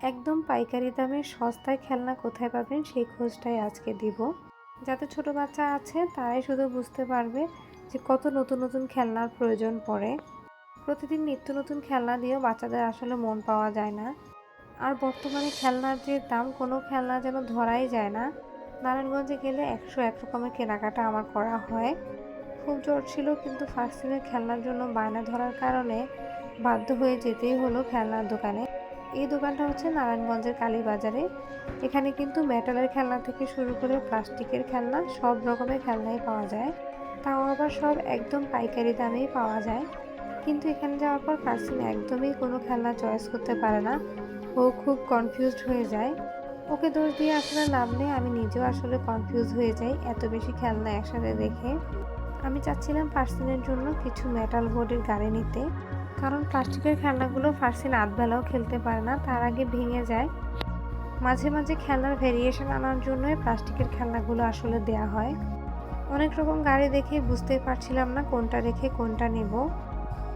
একদম পাইকারি দামে সস্তায় খেলনা কোথায় পাবেন সেই খোঁজটাই আজকে দিব। যাতে ছোট বাচ্চা আছে, তারাই শুধু বুঝতে পারবে যে কত নতুন নতুন খেলনার প্রয়োজন পড়ে। প্রতিদিন নিত্য নতুন খেলনা দিয়েও বাচ্চাদের আসলে মন পাওয়া যায় না। আর বর্তমানে খেলনার যে দাম, কোনো খেলনা যেন ধরাই যায় না। নারায়ণগঞ্জে গেলে একশো এক রকমের কেনাকাটা আমার করা হয়। খুব জোর ছিল, কিন্তু ফার্স্ট দিনের খেলনার জন্য বায়না ধরার কারণে বাধ্য হয়ে যেতেই হলো খেলনার দোকানে। এই দোকানটা হচ্ছে নারায়ণগঞ্জের কালীবাজারে। এখানে কিন্তু মেটালের খেলনা থেকে শুরু করে প্লাস্টিকের খেলনা, সব রকমের খেলনাই পাওয়া যায়। তাও আবার সব একদম পাইকারি দামেই পাওয়া যায়। কিন্তু এখানে যাওয়ার পর ফার্সিন একদমই কোনো খেলনা চয়েস করতে পারে না। ও খুব কনফিউজড হয়ে যায়। ওকে দোষ দিয়ে আসলে লাভ নেই, আমি নিজেও আসলে কনফিউজ হয়ে যাই এত বেশি খেলনা একসাথে দেখে। আমি চাচ্ছিলাম ফার্সিনের জন্য কিছু মেটাল বোর্ডের গাড়ি নিতে। কারণ প্লাস্টিকের খেলনাগুলো ফার্সিন আধবেলাও খেলতে পারে না, তার আগে ভেঙে যায়। মাঝে মাঝে খেলনার ভেরিয়েশন আনার জন্যই প্লাস্টিকের খেলনাগুলো আসলে দেয়া হয়। অনেক রকম গাড়ি দেখে বুঝতেই পারছিলাম না কোনটা রেখে কোনটা নেব।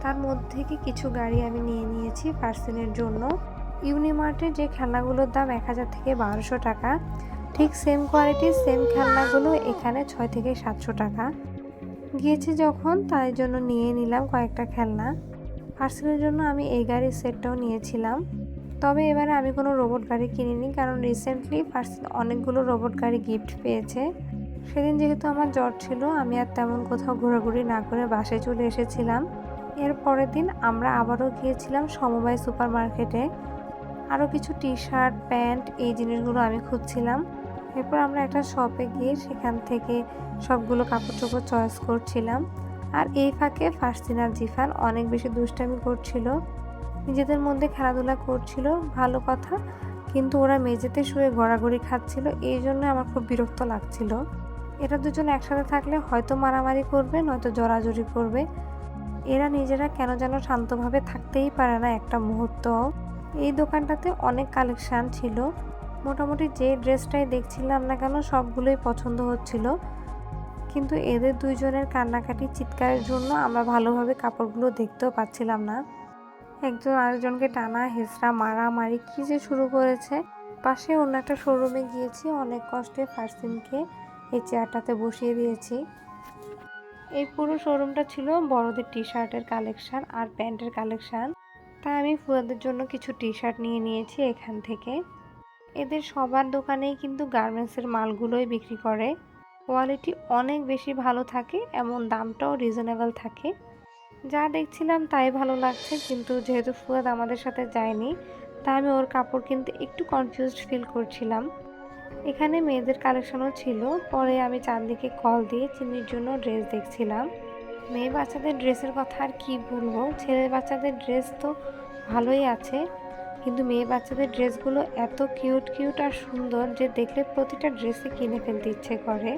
তার মধ্যে কি কিছু গাড়ি আমি নিয়ে নিয়েছি পার্সেলের জন্য। ইউনিমার্টে যে খেলনাগুলোর দাম এক হাজার থেকে বারোশো টাকা, ঠিক সেম কোয়ালিটির সেম খেলনাগুলো এখানে ছয় থেকে সাতশো টাকা। গিয়েছি যখন, তাই জন্য নিয়ে নিলাম কয়েকটা খেলনা। পার্সেলের জন্য আমি এই গাড়ির সেটটাও নিয়েছিলাম। তবে এবারে আমি কোনো রোবট গাড়ি কিনিনি কারণ রিসেন্টলি পার্সেল অনেকগুলো রোবট গাড়ি গিফট পেয়েছে। সেদিন যেহেতু আমার জ্বর ছিল, আমি আর তেমন কোথাও ঘোরাঘুরি না করে বাসায় চলে এসেছিলাম। এর পরের দিন আমরা আবারও গিয়েছিলাম সমবায় সুপার মার্কেটে আরও কিছু টি শার্ট প্যান্ট এই জিনিসগুলো আমি খুঁজছিলাম। এরপর আমরা একটা শপে গিয়ে সেখান থেকে সবগুলো কাপড় চোপড় চয়েস করছিলাম। আর এই ফাঁকে ফার্সিন আর জিফান অনেক বেশি দুষ্টামি করছিল। নিজেদের মধ্যে খেলাধুলা করছিল, ভালো কথা, কিন্তু ওরা মেঝেতে শুয়ে গড়াগড়ি খাচ্ছিল, এই জন্য আমার খুব বিরক্ত লাগছিল। এরা দুজন একসাথে থাকলে হয়তো মারামারি করবে, নয়তো জড়াজড়ি করবে। এরা নিজেরা কেন যেন শান্তভাবে থাকতেই পারে না একটা মুহূর্ত। এই দোকানটাতে অনেক কালেকশান ছিল। মোটামুটি যে ড্রেসটাই দেখছিলাম না কেন সবগুলোই পছন্দ হচ্ছিল। কিন্তু এদের দুইজনের কান্নাকাটি, চিৎকারের জন্য আমরা ভালোভাবে কাপড়গুলো দেখতেও পাচ্ছিলাম না। একজন আরেকজনকে টানা হেসরা মারামারি কী যে শুরু করেছে। পাশে অন্য একটা শোরুমে গিয়েছি, অনেক কষ্টে ফার্সিনকে এই চেয়ারটাতে বসিয়ে দিয়েছি। এই পুরো শোরুমটা ছিল বড়দের টি শার্টের কালেকশান আর প্যান্টের কালেকশান তাই আমি ফুয়াদের জন্য কিছু টি শার্ট নিয়ে নিয়েছি এখান থেকে। এদের সবার দোকানেই কিন্তু গার্মেন্টসের মালগুলোই বিক্রি করে। কোয়ালিটি অনেক বেশি ভালো থাকে এমন দামটাও রিজনেবল থাকে। যা দেখছিলাম তাই ভালো লাগছে, কিন্তু যেহেতু ফুয়াদ আমাদের সাথে যায়নি তাই আমি ওর কাপড় কিনতে একটু কনফিউজড ফিল করছিলাম। এখানে মেয়েদের কালেকশনও ছিল, পরে আমি চাঁদনিকে কল দিয়ে চিনির জন্য ড্রেস দেখছিলাম। মেয়ে বাচ্চাদের ড্রেসের কথা আর কি বলব? ছেলে বাচ্চাদের ড্রেস তো ভালোই আছে কিন্তু মেয়ে বাচ্চাদের ড্রেসগুলো এত কিউট কিউট আর সুন্দর যে দেখলে প্রতিটা ড্রেসে কিনে ফেলতে ইচ্ছে করে।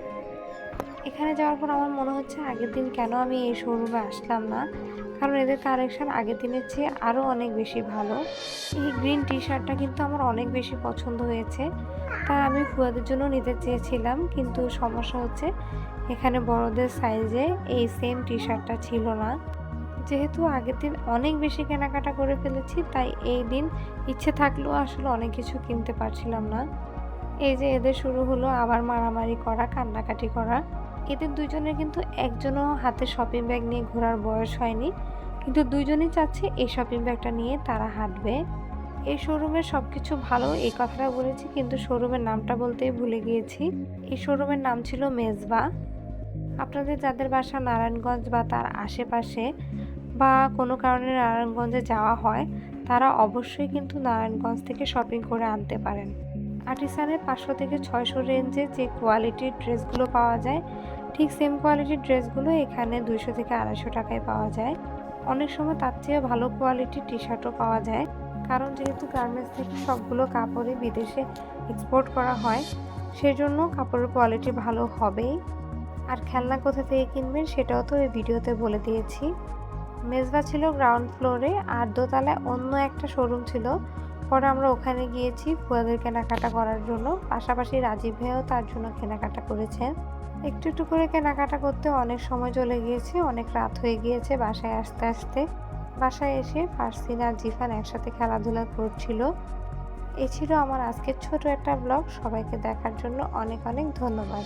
এখানে যাওয়ার পর আমার মনে হচ্ছে আগের দিন কেন আমি এই শোরুমে আসলাম না? কারণ এদের কালেকশন আগের দিনের চেয়ে আরও অনেক বেশি ভালো। এই গ্রিন টি শার্টটা কিন্তু আমার অনেক বেশি পছন্দ হয়েছে। তা আমি ফুয়াদের জন্য নিতে চেয়েছিলাম, কিন্তু সমস্যা হচ্ছে এখানে বড়দের সাইজে এই সেম টি শার্টটা ছিল না। যেহেতু আগের দিন অনেক বেশি কেনাকাটা করে ফেলেছি, তাই এই দিন ইচ্ছে থাকলেও আসলে অনেক কিছু কিনতে পারছিলাম না। এই যে এদের শুরু হলো আবার মারামারি করা, কান্নাকাটি করা। এদের দুজনের কিন্তু একজনও হাতে শপিং ব্যাগ নিয়ে ঘোরার বয়স হয়নি, কিন্তু দুইজনই চাচ্ছে এই শপিং ব্যাগটা নিয়ে তারা হাঁটবে। এই শোরুমের সব কিছু ভালো, এই কথাটা বলেছি, কিন্তু শোরুমের নামটা বলতেই ভুলে গিয়েছি। এই শোরুমের নাম ছিল মেজবা। আপনাদের যাদের বাসা নারায়ণগঞ্জ বা তার আশেপাশে বা কোনো কারণে নারায়ণগঞ্জে যাওয়া হয়, তারা অবশ্যই কিন্তু নারায়ণগঞ্জ থেকে শপিং করে আনতে পারেন। আর্টিসানের পাঁচশো থেকে ছয়শো রেঞ্জে যে কোয়ালিটির ড্রেসগুলো পাওয়া যায়, ঠিক সেম কোয়ালিটির ড্রেসগুলো এখানে দুইশো থেকে আড়াইশো টাকায় পাওয়া যায়। অনেক সময় তার চেয়ে ভালো কোয়ালিটির টি শার্টও পাওয়া যায়, কারণ যেহেতু গার্মেন্টস থেকে সবগুলো কাপড়ই বিদেশে এক্সপোর্ট করা হয়, সেজন্য কাপড়ের কোয়ালিটি ভালো হবেই। আর খেলনা কোথা থেকে কিনবেন সেটাও তো এই ভিডিওতে বলে দিয়েছি। মেজবা ছিল গ্রাউন্ড ফ্লোরে আর দোতলায় অন্য একটা শোরুম ছিল। পরে আমরা ওখানে গিয়েছি ফুয়াদের কেনাকাটা করার জন্য। পাশাপাশি রাজীব ভাইও তার জন্য কেনাকাটা করেছেন। একটু একটু করে কেনাকাটা করতে অনেক সময় চলে গিয়েছে, অনেক রাত হয়ে গিয়েছে বাসায় আসতে আসতে। বাসায় এসে ফার্সিন আর জিফান একসাথে খেলাধুলা করছিল। এ ছিল আমার আজকের ছোট একটা ব্লগ সবাইকে দেখার জন্য অনেক অনেক ধন্যবাদ।